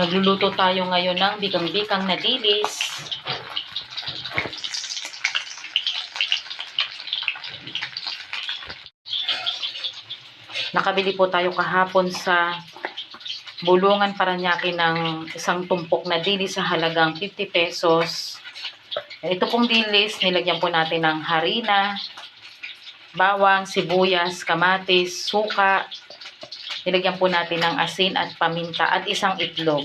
Nagluluto tayo ngayon ng bikang-bikang na dilis. Nakabili po tayo kahapon sa Bulungan Paranaque ng isang tumpok na dilis sa halagang 50 pesos. Ito pong dilis, nilagyan po natin ng harina, bawang, sibuyas, kamatis, suka. Nilagyan po natin ng asin at paminta at isang itlog.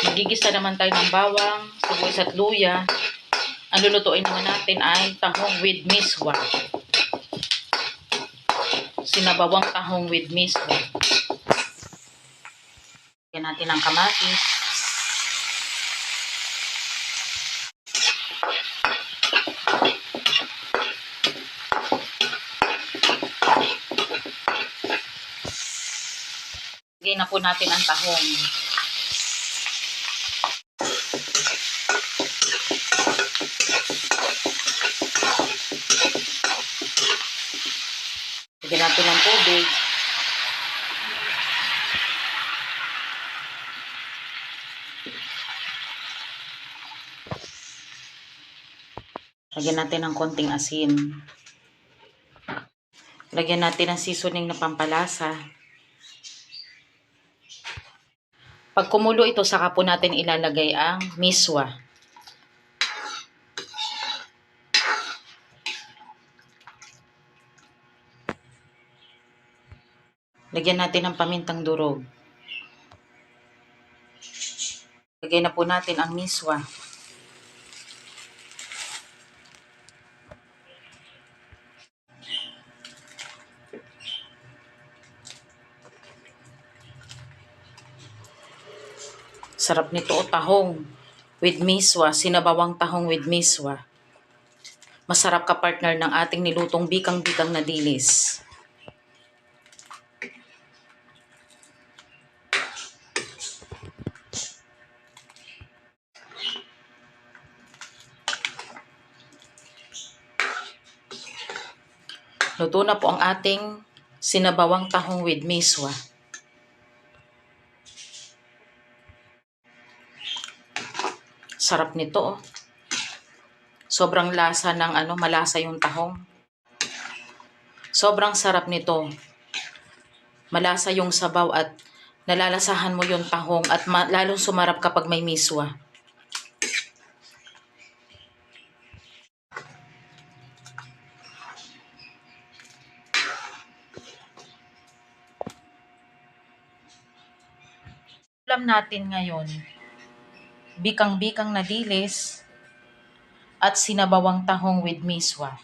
Magigisa naman tayo ng bawang, sibuyas at luya. Ang lulutuin naman natin ay tahong with miswa. Sinabawang tahong with miswa. Lagyan natin ng kamatis. Na po natin ang tahong. Lagyan natin ng tubig. Lagyan natin ng konting asin. Lagyan natin ng seasoning na pampalasa. Pag kumulo ito, saka po natin ilalagay ang miswa. Lagyan natin ng pamintang durog. Lagyan na po natin ang miswa. Sarap nito o tahong with miswa, sinabawang tahong with miswa. Masarap ka partner ng ating nilutong bikang-bikang na dilis. Luto na po ang ating sinabawang tahong with miswa. Sarap nito oh. Sobrang lasa ng ano, malasa yung tahong. Sobrang sarap nito. Malasa yung sabaw at nalalasahan mo yung tahong at lalong sumarap kapag may miswa. Ulam natin ngayon, bikang-bikang na dilis at sinabawang tahong with miswa.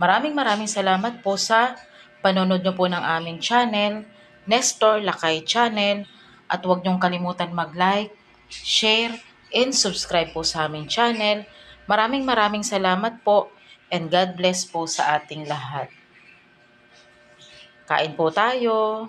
Maraming maraming salamat po sa panonood nyo po ng aming channel, Nestor Lakay Channel, at huwag nyong kalimutan mag-like, share, and subscribe po sa aming channel Maraming maraming salamat po and God bless po sa ating lahat. Kain po tayo.